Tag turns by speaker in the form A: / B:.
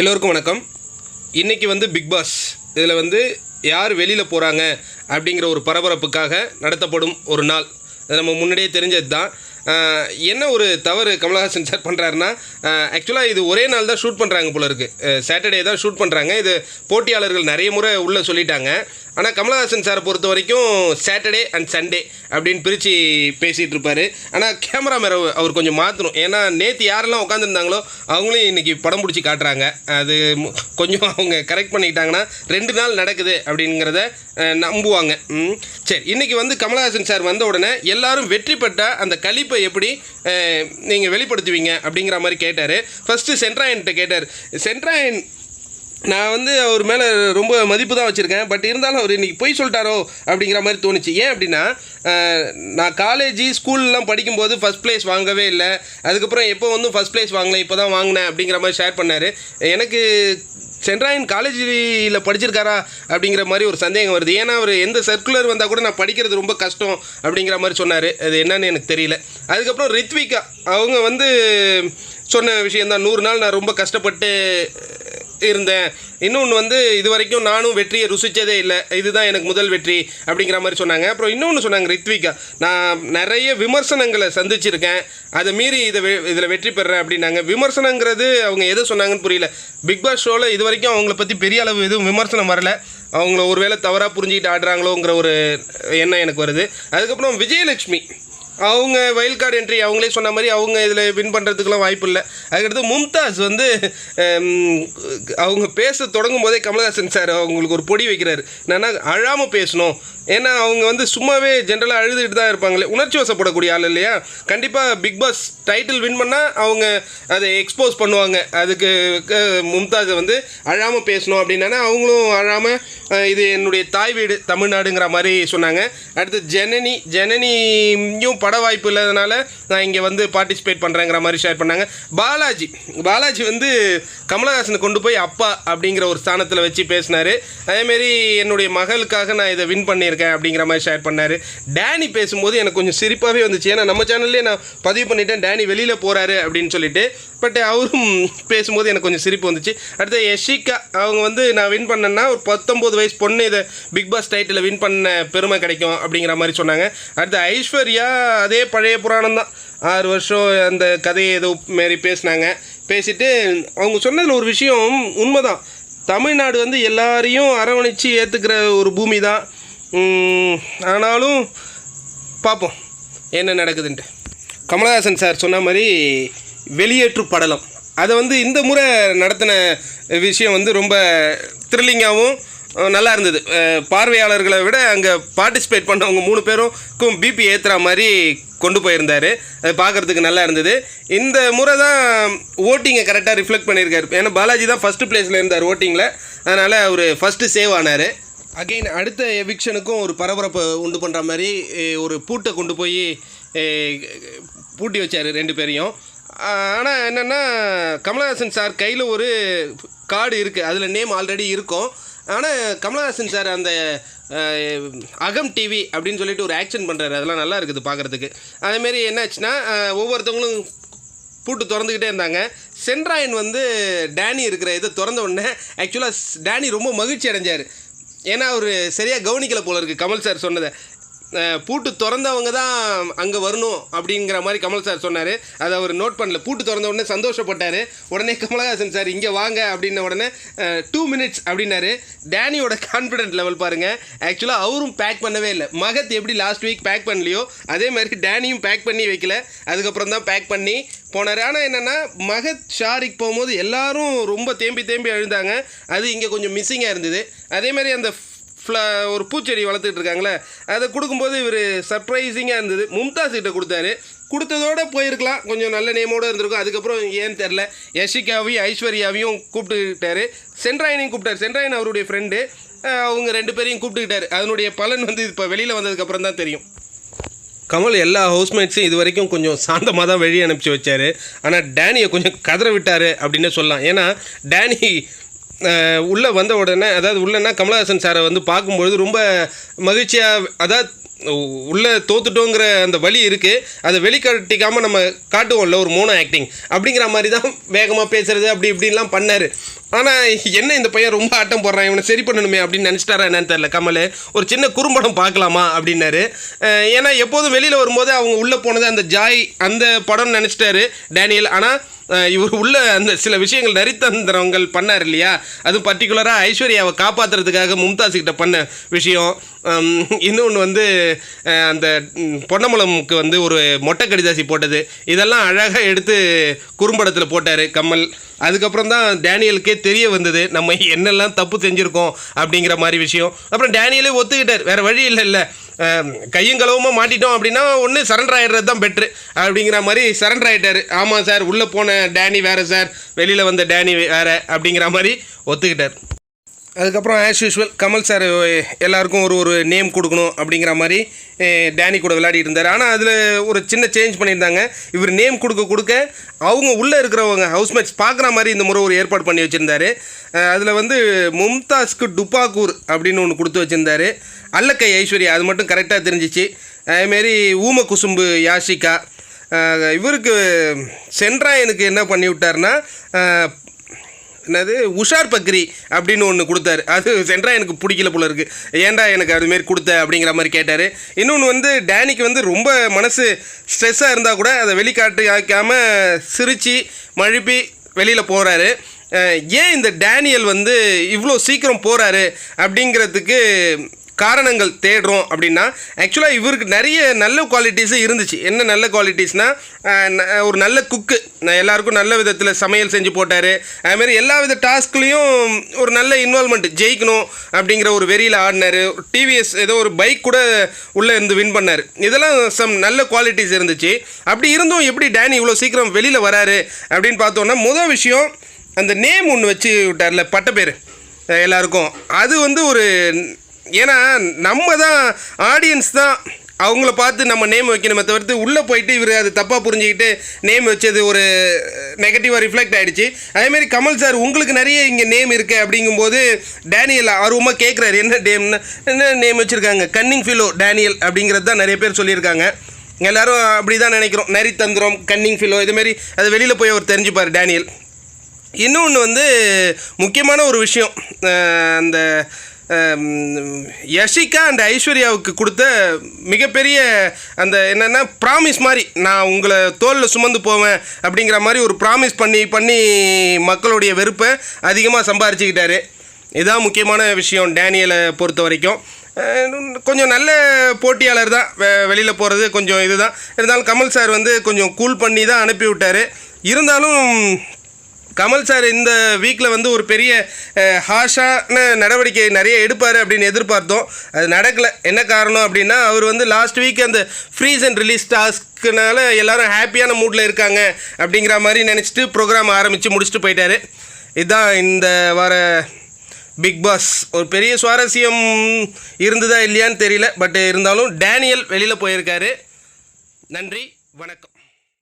A: எல்லோருக்கும் வணக்கம். இன்றைக்கி வந்து பிக் பாஸ் இதில் வந்து யார் வெளியில் போகிறாங்க அப்படிங்கிற ஒரு பரபரப்புக்காக நடத்தப்படும் ஒரு நாள். அது நம்ம முன்னாடியே தெரிஞ்சது தான். என்ன ஒரு தவறு கமலஹாசன் சார் பண்ணுறாருன்னா ஆக்சுவலாக இது ஒரே நாள் தான் ஷூட் பண்ணுறாங்க போல இருக்குது சாட்டர்டே தான் ஷூட் பண்ணுறாங்க இது போட்டியாளர்கள் நிறைய முறை உள்ளே சொல்லிட்டாங்க. ஆனால் கமலஹாசன் சாரை பொறுத்த வரைக்கும் சாட்டர்டே அண்ட் சண்டே அப்படின்னு பிரித்து பேசிகிட்டு இருப்பார். ஆனால் கேமராமேன் அவர் கொஞ்சம் மாற்றணும் ஏன்னா நேற்று யாரெல்லாம் உட்காந்துருந்தாங்களோ அவங்களையும் இன்றைக்கி படம் பிடிச்சி காட்டுறாங்க. அது கொஞ்சம் அவங்க கரெக்ட் பண்ணிக்கிட்டாங்கன்னா ரெண்டு நாள் நடக்குது அப்படிங்கிறத நம்புவாங்க. சரி இன்றைக்கி வந்து கமலஹாசன் சார் வந்த உடனே எல்லாரும் வெற்றி பெற்ற அந்த கழிப்பை எப்படி நீங்கள் வெளிப்படுத்துவீங்க அப்படிங்கிற மாதிரி கேட்டார். ஃபஸ்ட்டு சென்ட்ராயன்ட்ட கேட்டார். சென்ட்ராயன் நான் வந்து அவர் மேலே ரொம்ப மதிப்பு தான் வச்சுருக்கேன். பட் இருந்தாலும் அவர் இன்றைக்கி பொய் சொல்லிட்டாரோ அப்படிங்கிற மாதிரி தோணுச்சு. ஏன் அப்படின்னா நான் காலேஜ் ஸ்கூல்லாம் படிக்கும்போது ஃபஸ்ட் ப்ளேஸ் வாங்கவே இல்லை. அதுக்கப்புறம் எப்போ வந்து ஃபஸ்ட் ப்ளேஸ் வாங்கலை இப்போ தான் வாங்கினேன் அப்படிங்கிற மாதிரி ஷேர் பண்ணார். எனக்கு சென்ட்ராயன் காலேஜில் படிச்சிருக்காரா அப்படிங்கிற மாதிரி ஒரு சந்தேகம் வருது. ஏன்னா அவர் எந்த சர்க்குலர் வந்தால் கூட நான் படிக்கிறது ரொம்ப கஷ்டம் அப்படிங்கிற மாதிரி சொன்னார். அது என்னன்னு எனக்கு தெரியல. அதுக்கப்புறம் ரித்விகா அவங்க வந்து சொன்ன விஷயந்தான் நூறு நாள் நான் ரொம்ப கஷ்டப்பட்டு இருந்தேன். இன்னொன்று வந்து இது வரைக்கும் நானும் வெற்றியை ருசித்ததே இல்லை. இதுதான் எனக்கு முதல் வெற்றி அப்படிங்கிற மாதிரி சொன்னாங்க. அப்புறம் இன்னொன்று சொன்னாங்க ரித்விகா. நான் நிறைய விமர்சனங்களை சந்திச்சிருக்கேன். அதை மீறி இதை வெ இதில் வெற்றி பெறேன் அப்படின்னாங்க. விமர்சனங்கிறது அவங்க எதை சொன்னாங்கன்னு புரியல. பிக் பாஸ் ஷோவில் இது வரைக்கும் அவங்கள பற்றி பெரிய அளவு எதுவும் விமர்சனம் வரல. அவங்கள ஒருவேளை தவறாக புரிஞ்சுக்கிட்டு ஆடுறாங்களோங்கிற ஒரு எண்ணம் எனக்கு வருது. அதுக்கப்புறம் விஜயலட்சுமி. அவங்க வைல்ட் கார்டு என்ட்ரி அவங்களே சொன்ன மாதிரி அவங்க இதில் வின் பண்ணுறதுக்குலாம் வாய்ப்பு இல்லை. அதுக்கடுத்து மும்தாஸ் வந்து அவங்க பேச தொடங்கும் போதே கமலஹாசன் சார் அவங்களுக்கு ஒரு பொடி வைக்கிறாரு. என்னென்னா அழாமல் பேசணும். ஏன்னா அவங்க வந்து சும்மாவே ஜென்ரலாக அழுதுகிட்டு தான் இருப்பாங்களே. உணர்ச்சி வசப்படக்கூடிய ஆள் இல்லையா? கண்டிப்பாக பிக் பாஸ் டைட்டில் வின் பண்ணால் அவங்க அதை எக்ஸ்போஸ் பண்ணுவாங்க. அதுக்கு மும்தாஜை வந்து அழாமல் பேசணும் அப்படின்னா அவங்களும் அழாமல் இது என்னுடைய தாய் வீடு தமிழ்நாடுங்கிற மாதிரி சொன்னாங்க. அடுத்து ஜனனி ஜனனியும் பட வாய்ப்பு இல்லாதனால நான் இங்கே வந்து பார்ட்டிசிபேட் பண்ணுறேங்கிற மாதிரி ஷேர் பண்ணாங்க. பாலாஜி பாலாஜி வந்து கமலஹாசனை கொண்டு போய் அப்பா அப்படிங்கிற ஒரு ஸ்தானத்தில் வச்சு பேசினார். அதேமாரி என்னுடைய மகளுக்காக நான் இதை வின் பண்ணியிருக்கேன் அப்படிங்கிற மாதிரி ஷேர் பண்ணார். டேனி பேசும்போது எனக்கு கொஞ்சம் சிரிப்பாகவே வந்துச்சு. ஏன்னா நம்ம சேனல்லே நான் பதிவு பண்ணிட்டேன். டேனி வெளியில் போகிறாரு அப்படின்னு சொல்லிட்டு பட் அவரும் பேசும்போது எனக்கு கொஞ்சம் சிரிப்பு வந்துச்சு. அடுத்து யஷிகா அவங்க வந்து நான் வின் பண்ணேன்னா ஒரு பத்தொம்போது வயசு பொண்ணு இதை பிக் பாஸ் டைட்டில் வின் பண்ண பெருமை கிடைக்கும் அப்படிங்கிற மாதிரி சொன்னாங்க. அடுத்து ஐஸ்வர்யா அதே பழைய புராணம் தான். ஆறு வருஷம் அந்த கதையை ஏதோ மாரி பேசினாங்க. பேசிட்டு அவங்க சொன்னதில் ஒரு விஷயம் உண்மைதான். தமிழ்நாடு வந்து எல்லாரையும் அரவணைச்சு ஏற்றுக்கிற ஒரு பூமி தான் ஆனாலும் பார்ப்போம். என்ன நடக்குதுன்ட்டு. கமலஹாசன் சார் சொன்ன மாதிரி வெளியேற்று படலம். அதை வந்து இந்த முறை நடத்தின விஷயம் வந்து ரொம்ப த்ரில்லிங்காகவும் நல்லா இருந்தது. பார்வையாளர்களை விட அங்கே பார்ட்டிசிபேட் பண்ணவங்க மூணு பேருக்கும் பிபி ஏற்றுற மாதிரி கொண்டு போயிருந்தார். அது பார்க்குறதுக்கு நல்லா இருந்தது. இந்த முறை தான் ஓட்டிங்கை கரெக்டாக ரிஃப்ளெக்ட் பண்ணியிருக்காரு. ஏன்னா பாலாஜி தான் ஃபஸ்ட்டு பிளேஸில் இருந்தார் ஓட்டிங்கில் அதனால் அவர் ஃபஸ்ட்டு சேவ் ஆனார். அகைன் அடுத்த எவிக்ஷனுக்கும் ஒரு பரபரப்பை உண்டு பண்ணுற மாதிரி ஒரு பூட்டை கொண்டு போய் பூட்டி வச்சார் ரெண்டு பேரையும். ஆனால் என்னென்னா கமலஹாசன் சார் கையில் ஒரு கார்டு இருக்குது அதில் நேம் ஆல்ரெடி இருக்கும். ஆனால் கமலஹாசன் சார் அந்த அகம் டிவி அப்படின்னு சொல்லிட்டு ஒரு ஆக்ஷன் பண்ணுறாரு அதெல்லாம் நல்லா இருக்குது பார்க்குறதுக்கு அதேமாரி என்னாச்சுன்னா ஒவ்வொருத்தவங்களும் பூட்டு திறந்துக்கிட்டே இருந்தாங்க. சென்ட்ராயன் வந்து டேனி இருக்கிற இதை திறந்த உடனே ஆக்சுவலாக டேனி ரொம்ப மகிழ்ச்சி அடைஞ்சார். ஏன்னா அவர் சரியாக கவனிக்கலை போல இருக்குது கமல் சார் சொன்னதை. பூட்டு திறந்தவங்க தான் அங்கே வரணும் அப்படிங்கிற மாதிரி கமல் சார் சொன்னார். அதை அவர் நோட் பண்ணல. பூட்டு திறந்த உடனே சந்தோஷப்பட்டார். உடனே கமலஹாசன் சார் இங்கே வாங்க அப்படின்ன உடனே டூ மினிட்ஸ் அப்படின்னாரு. டேனியோட கான்ஃபிடென்ட் லெவல் பாருங்கள் ஆக்சுவலாக அவரும் பேக் பண்ணவே இல்லை. மகத் எப்படி லாஸ்ட் வீக் பேக் பண்ணலையோ அதே மாதிரி டேனியும் பேக் பண்ணி வைக்கல. அதுக்கப்புறம் தான் பேக் பண்ணி போனார். ஆனால் என்னென்னா மகத் ஷாரிக் போகும்போது எல்லாரும் ரொம்ப தேம்பி தேம்பி அழுந்தாங்க அது இங்கே கொஞ்சம் மிஸ்ஸிங்காக இருந்தது. அதே மாதிரி அந்த ஃப்ளா ஒரு பூச்செடி வளர்த்துட்டு இருக்காங்களே அதை கொடுக்கும்போது இவர் சர்ப்ரைசிங்காக இருந்தது. மும்தாஸ் கிட்ட கொடுத்தாரு. கொடுத்ததோட போயிருக்கலாம். கொஞ்சம் நல்ல நேமோடு இருந்திருக்கும். அதுக்கப்புறம் ஏன்னு தெரில யஷிகாவையும் ஐஸ்வர்யாவையும் கூப்பிட்டுக்கிட்டாரு. சென்ட்ராயனையும் கூப்பிட்டாரு. சென்ட்ராயன் அவருடைய ஃப்ரெண்டு அவங்க ரெண்டு பேரையும் கூப்பிட்டுக்கிட்டாரு. அதனுடைய பலன் வந்து இப்போ வெளியில் வந்ததுக்கப்புறம் தான் தெரியும். கமல் எல்லா ஹவுஸ்மேட்ஸும் இது வரைக்கும் கொஞ்சம் சாந்தமாக தான் வெளியே அனுப்பிச்சு வச்சார். ஆனால் டேனியை கொஞ்சம் கதற விட்டார் அப்படின்னு சொல்லலாம். ஏன்னா டேனி உள்ளே வந்த உடனே அதாவது உள்ளேன்னா கமலஹாசன் சாரை வந்து பார்க்கும்பொழுது ரொம்ப மகிழ்ச்சியாக அதாவது உள்ளே தோத்துட்டோங்கிற அந்த வழி இருக்குது அதை வெளிக்காட்டிக்காமல் நம்ம காட்டுவோம்ல ஒரு மோனோ ஆக்டிங் அப்படிங்கிற மாதிரி தான் வேகமாக பேசுகிறது அப்படி இப்படின்லாம் பண்ணார். ஆனால் என்ன இந்த பையன் ரொம்ப ஆட்டம் போடுறான் இவனை சரி பண்ணணுமே அப்படின்னு நினச்சிட்டாரா என்னன்னு தெரில கமல். ஒரு சின்ன குறும்படம் பார்க்கலாமா அப்படின்னாரு. ஏன்னா எப்போதும் வெளியில் வரும்போது அவங்க உள்ளே போனது அந்த ஜாய் அந்த படம்னு நினச்சிட்டாரு டேனியல். ஆனால் இவர் உள்ள அந்த சில விஷயங்கள் நரித்தந்திரங்கள் பண்ணார் இல்லையா? அது பர்டிகுலராக ஐஸ்வர்யாவை காப்பாற்றுறதுக்காக மும்தாஸ் கிட்ட பண்ண விஷயம். இன்னொன்று வந்து அந்த பொன்னமலமுக்கு வந்து ஒரு மொட்டை கடிதாசி போட்டது. இதெல்லாம் அழகாக எடுத்து குறும்படத்தில் போட்டார் கமல் அதுக்கப்புறம் தான் டேனியலுக்கே தெரிய வந்தது நம்ம என்னெல்லாம் தப்பு செஞ்சுருக்கோம் அப்படிங்கிற மாதிரி விஷயம். அப்புறம் டேனியலே ஒத்துக்கிட்டார். வேறு வழி இல்லை இல்லை கையும் களவுமா மாட்டிட்டோம் அப்படின்னா ஒன்று சரண்டர் ஆகிடுறது தான் பெட்ரு அப்படிங்கிற மாதிரி சரண்டர் ஆகிட்டார் ஆமாம் சார் உள்ளே போன டேனி வேறு சார் வெளியில் வந்த டேனி வேறு அப்படிங்கிற மாதிரி ஒத்துக்கிட்டார். அதுக்கப்புறம் ஆஸ் யூஷுவல் கமல் சார் எல்லாருக்கும் ஒரு ஒரு நேம் கொடுக்கணும் அப்படிங்கிற மாதிரி டேனி கூட விளையாடிட்டு இருந்தார். ஆனால் அதில் ஒரு சின்ன சேஞ்ச் பண்ணியிருந்தாங்க. இவர் நேம் கொடுக்க கொடுக்க அவங்க உள்ளே இருக்கிறவங்க ஹவுஸ்மேட்ஸ் பார்க்குற மாதிரி இந்த முறை ஒரு ஏற்பாடு பண்ணி வச்சுருந்தாரு. அதில் வந்து மும்தாஸ்க்கு டுப்பாக்கூர் அப்படின்னு ஒன்று கொடுத்து வச்சுருந்தாரு. அல்லக்கை ஐஸ்வர்யா அது மட்டும் கரெக்டாக தெரிஞ்சிச்சு. அதேமாரி ஊம குசும்பு யாஷிகா. இவருக்கு இவருக்கு சென்ட்ராயனுக்கு என்ன பண்ணி விட்டார்னா என்னது? உஷார் பக்ரி அப்படின்னு ஒன்று கொடுத்தாரு. அது சென்றா எனக்கு பிடிக்கல போல இருக்கு. ஏன்டா எனக்கு அதுமாரி கொடுத்த அப்படிங்கிற மாதிரி கேட்டார். இன்னொன்று வந்து டேனிக்கு வந்து ரொம்ப மனசு ஸ்ட்ரெஸ்ஸாக இருந்தால் கூட அதை வெளிக்காட்டு ஆக்காமல் சிரித்து மழுப்பி வெளியில் போகிறாரு ஏன் இந்த டேனியல் வந்து இவ்வளோ சீக்கிரம் போகிறாரு அப்படிங்கிறதுக்கு காரணங்கள் தேடுறோம் அப்படின்னா ஆக்சுவலாக இவருக்கு நிறைய நல்ல குவாலிட்டிஸும் இருந்துச்சு. என்ன நல்ல குவாலிட்டிஸ்னால் ஒரு நல்ல குக்கு எல்லாருக்கும் நல்ல விதத்தில் சமையல் செஞ்சு போட்டார். அதுமாரி எல்லா வித டாஸ்க்லேயும் ஒரு நல்ல இன்வால்மெண்ட் ஜெயிக்கணும் அப்படிங்கிற ஒரு வெறியில் ஆடினார். டிவிஎஸ் ஏதோ ஒரு பைக் கூட உள்ளே இருந்து வின் பண்ணார். இதெல்லாம் சம் நல்ல குவாலிட்டிஸ் இருந்துச்சு. அப்படி இருந்தும் எப்படி டேனி இவ்வளோ சீக்கிரம் வெளியில் வராரு அப்படின்னு பார்த்தோன்னா முதல் விஷயம் அந்த நேம் ஒன்று வச்சு விட்டார்ல பட்ட பேர் எல்லாருக்கும். அது வந்து ஒரு ஏன்னா நம்ம தான் ஆடியன்ஸ் தான். அவங்கள பார்த்து நம்ம நேம் வைக்கணுமே தவிர்த்து உள்ளே போயிட்டு இவர் அது தப்பாக புரிஞ்சுக்கிட்டு நேம் வச்சது ஒரு நெகட்டிவாக ரிஃப்ளெக்ட் ஆகிடுச்சு அதேமாரி கமல் சார் உங்களுக்கு நிறைய இங்கே நேம் இருக்குது அப்படிங்கும்போது டேனியல் ஆர்வமாக கேட்குறாரு என்ன டேம்னு என்ன நேம் வச்சுருக்காங்க? கன்னிங் ஃபிலோ டேனியல் அப்படிங்கிறது தான் நிறைய பேர் சொல்லியிருக்காங்க. எல்லோரும் அப்படி தான் நினைக்கிறோம். நரி தந்திரம் கன்னிங் ஃபிலோ இதுமாரி அது வெளியில் போய் அவர் தெரிஞ்சுப்பார் டேனியல். இன்னொன்று வந்து முக்கியமான ஒரு விஷயம் அந்த யஷிகா அண்ட் ஐஸ்வர்யாவுக்கு கொடுத்த மிகப்பெரிய அந்த என்னென்னா ப்ராமிஸ் மாதிரி நான் உங்களை தோலில் சுமந்து போவேன் அப்படிங்கிற மாதிரி ஒரு ப்ராமிஸ் பண்ணி பண்ணி மக்களுடைய வெறுப்பை அதிகமாக சம்பாரிச்சுக்கிட்டாரு. இதுதான் முக்கியமான விஷயம் டேனியலை பொறுத்த வரைக்கும். கொஞ்சம் நல்ல போட்டியாளர் தான். வெ வெளியில் போகிறது கொஞ்சம் இதுதான். இருந்தாலும் கமல் சார் வந்து கொஞ்சம் கூல் பண்ணி தான் அனுப்பி விட்டார் இருந்தாலும் கமல் சார் இந்த வீக்கில் வந்து ஒரு பெரிய ஹாஷான நடவடிக்கை நிறைய எடுப்பார் அப்படின்னு எதிர்பார்த்தோம். அது நடக்கலை. என்ன காரணம் அப்படின்னா அவர் வந்து லாஸ்ட் வீக் அந்த ஃப்ரீஸ் அண்ட் ரிலீஸ் டாஸ்க்குனால எல்லோரும் ஹாப்பியான மூடில் இருக்காங்க அப்படிங்கிற மாதிரி நினச்சிட்டு ப்ரோக்ராம் ஆரம்பித்து முடிச்சுட்டு போயிட்டார். இதுதான் இந்த வார பிக் பாஸ் ஒரு பெரிய சுவாரஸ்யம் இருந்ததா இல்லையான்னு தெரியல. பட் இருந்தாலும் டேனியல் வெளியில் போயிருக்காரு. நன்றி. வணக்கம்.